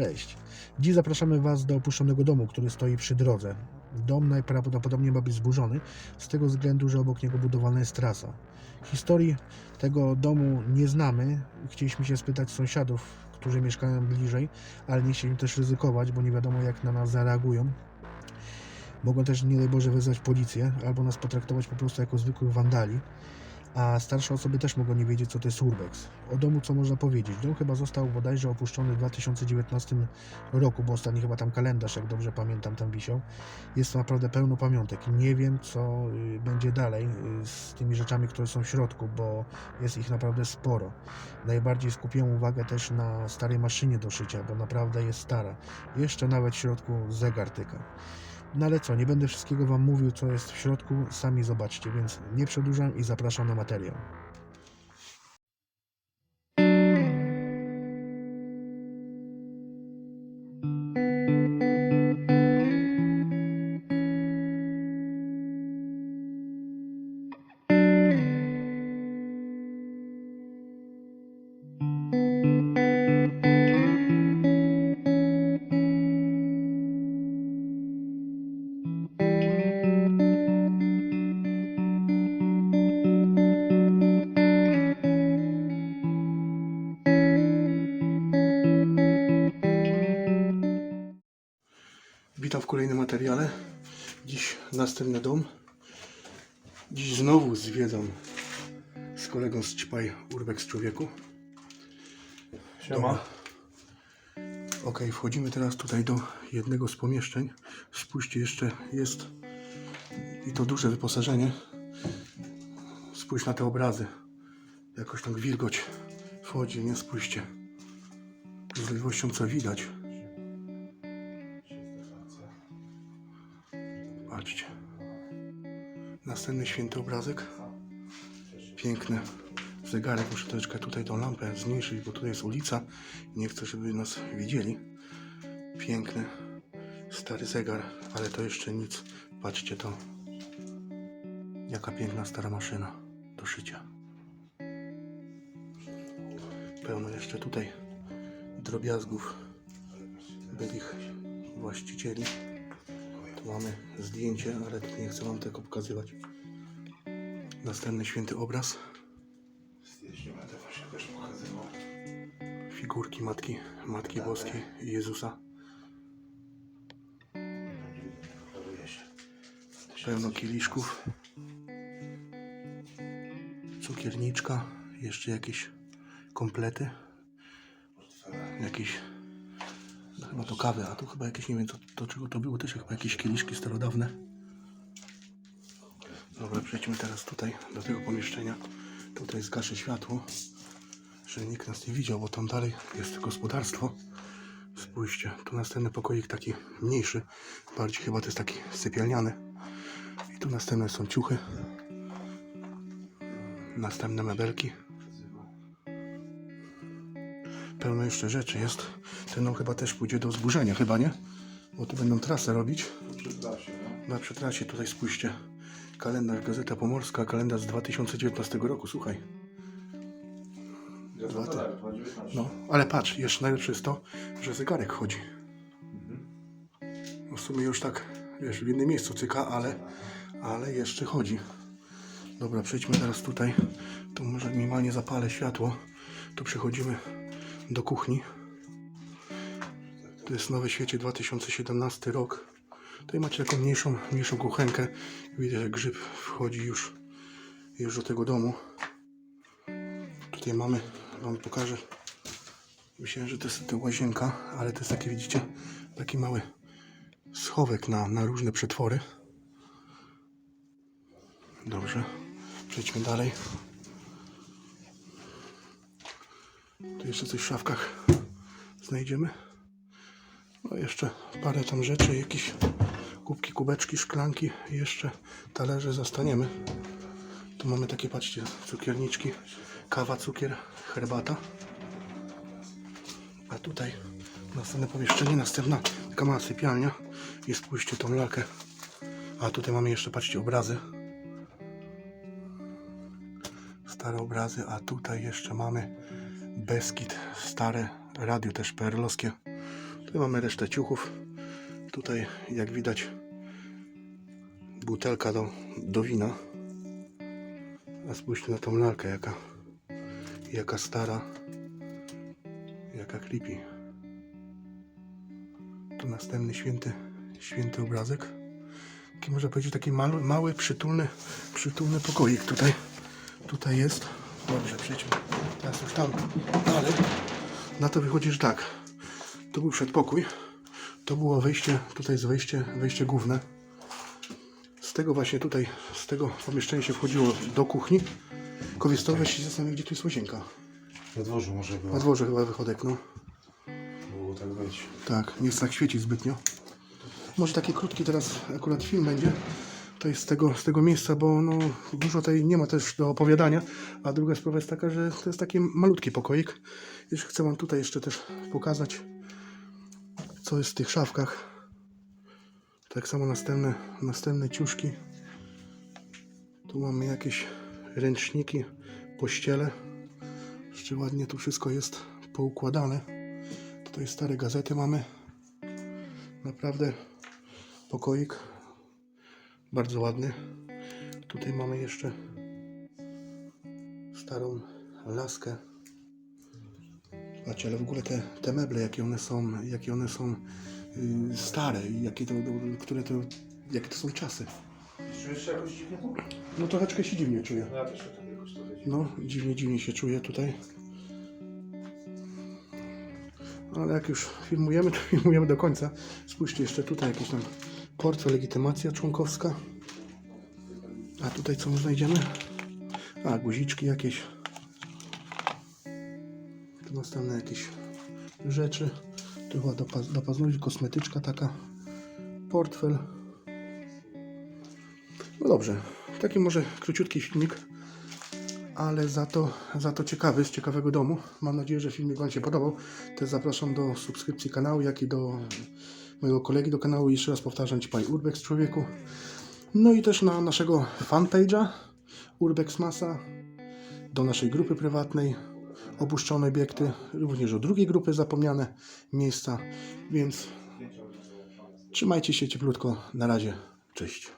Cześć. Dziś zapraszamy Was do opuszczonego domu, który stoi przy drodze. Dom najprawdopodobniej ma być zburzony, z tego względu, że obok niego budowana jest trasa. Historii tego domu nie znamy. Chcieliśmy się spytać sąsiadów, którzy mieszkają bliżej, ale nie chcieliśmy też ryzykować, bo nie wiadomo jak na nas zareagują. Mogą też, nie daj Boże, wezwać policję albo nas potraktować po prostu jako zwykłych wandali. A starsze osoby też mogą nie wiedzieć, co to jest urbex. O domu co można powiedzieć? Dom chyba został bodajże opuszczony w 2019 roku, bo ostatni chyba tam kalendarz, jak dobrze pamiętam, tam wisiał. Jest naprawdę pełno pamiątek. Nie wiem, co y, będzie dalej y, z tymi rzeczami, które są w środku, bo jest ich naprawdę sporo. Najbardziej skupiłem uwagę też na starej maszynie do szycia, bo naprawdę jest stara. Jeszcze nawet w środku zegar tyka. No ale co, nie będę wszystkiego Wam mówił, co jest w środku, sami zobaczcie, więc nie przedłużam i zapraszam na materiał. Kolejnym materiale. Dziś następny dom. Dziś znowu zwiedzam z kolegą z Ćpaj Urbex Człowieku. Siema. Ok, wchodzimy teraz tutaj do jednego z pomieszczeń. Spójrzcie, jeszcze jest i to duże wyposażenie. Spójrz na te obrazy. Jakoś tam wilgoć wchodzi, nie spójrzcie. Z możliwością co widać. Następny święty obrazek. Piękny zegarek. Muszę troszeczkę tutaj tą lampę zmniejszyć, bo tutaj jest ulica. Nie chcę, żeby nas widzieli. Piękny, stary zegar, ale to jeszcze nic. Patrzcie to. Jaka piękna stara maszyna do szycia. Pełno jeszcze tutaj drobiazgów byłych właścicieli. Mamy zdjęcie, ale nie chcę Wam tego pokazywać. Następny święty obraz. Jeśli będę właśnie też pokazywał. Figurki Matki, Matki Boskiej i Jezusa. Pełno kieliszków. Cukierniczka. Jeszcze jakieś komplety. Jakieś... Chyba to kawy, a tu chyba jakieś, nie wiem co, do czego to było, też chyba jakieś kieliszki starodawne. Dobra, przejdźmy teraz tutaj do tego pomieszczenia. Tutaj zgaszę światło, żeby nikt nas nie widział, bo tam dalej jest gospodarstwo. Spójrzcie, tu następny pokoik taki mniejszy, bardziej chyba to jest taki sypialniany. I tu następne są ciuchy. Następne mebelki. Pełno jeszcze rzeczy jest. Ten chyba też pójdzie do zburzenia, chyba nie? Bo tu będą trasę robić. No. Na przetrasie tutaj spójrzcie. Kalendarz Gazeta Pomorska, kalendarz z 2019 roku, słuchaj. Dwa te- 2,19. No, ale patrz, jeszcze najlepsze jest to, że zegarek chodzi. No w sumie już tak, wiesz, w innym miejscu cyka, ale, ale jeszcze chodzi. Dobra, przejdźmy teraz tutaj. Tu może minimalnie zapalę światło. Tu przechodzimy do kuchni. To jest Nowe Świecie 2017 rok. Tutaj macie taką mniejszą, mniejszą kuchenkę. Widać, że grzyb wchodzi już, już do tego domu. Tutaj mamy, Wam pokażę. Myślałem, że to jest to łazienka, ale to jest takie, widzicie, taki mały schowek na, na różne przetwory. Dobrze, przejdźmy dalej. Tu jeszcze coś w szafkach znajdziemy. No jeszcze parę tam rzeczy, jakieś kubki, kubeczki, szklanki jeszcze talerze zastaniemy. Tu mamy takie, patrzcie, cukierniczki, kawa, cukier, herbata. A tutaj następne pomieszczenie, następna taka mała sypialnia i spójrzcie tą lalkę. A tutaj mamy jeszcze, patrzcie, obrazy. Stare obrazy, a tutaj jeszcze mamy Beskid, stare radio też perlowskie. Tu mamy resztę ciuchów. Tutaj, jak widać, butelka do, do wina. A spójrzcie na tą lalkę, jaka, jaka stara, jaka creepy. Tu następny święty, święty obrazek. Taki można powiedzieć taki mały, mały przytulny, przytulny pokoik tutaj, tutaj jest. Dobrze, przejdźmy teraz już tam dalej. Na to wychodzi, że tak. To był przedpokój. To było wejście, tutaj jest wejście, wejście główne. Z tego właśnie tutaj, z tego pomieszczenia się wchodziło do kuchni. Kowiestowe się zastanawiam, gdzie tu jest łazienka. Na dworzu może było. Na dworze chyba wychodek, no. Mogło tak być. Tak, nie tak świeci zbytnio. Może taki krótki teraz akurat film będzie. To jest z tego, z tego miejsca, bo no, dużo tutaj nie ma też do opowiadania. A druga sprawa jest taka, że to jest taki malutki pokoik. Jeszcze chcę Wam tutaj jeszcze też pokazać, co jest w tych szafkach. Tak samo następne, następne ciuszki. Tu mamy jakieś ręczniki, pościele. Jeszcze ładnie tu wszystko jest poukładane. Tutaj stare gazety mamy. Naprawdę pokoik bardzo ładny. Tutaj mamy jeszcze starą laskę. Ale w ogóle te, te meble, jakie one są, jakie one są yy, stare i jakie to, które to, jakie to są czasy. Czujesz się jakoś dziwnie? No troszeczkę się dziwnie czuję. Ja też tak jakoś to. No, dziwnie, dziwnie się czuję tutaj. Ale jak już filmujemy, to filmujemy do końca. Spójrzcie, jeszcze tutaj jakiś tam portfel, legitymacja członkowska. A tutaj co my znajdziemy? A, guziczki jakieś. Następne jakieś rzeczy. Tu chyba do, do kosmetyczka taka. Portfel. No dobrze, taki może króciutki filmik ale za to, za to ciekawy, z ciekawego domu. Mam nadzieję, że filmik Wam się podobał. Też zapraszam do subskrypcji kanału, jak i do mojego kolegi do kanału. Jeszcze raz powtarzam Ci Panie Urbex człowieku. No i też na naszego fanpage'a Urbex Masa, do naszej grupy prywatnej Opuszczone obiekty, również do drugiej grupy zapomniane miejsca, więc trzymajcie się cieplutko. Na razie, cześć.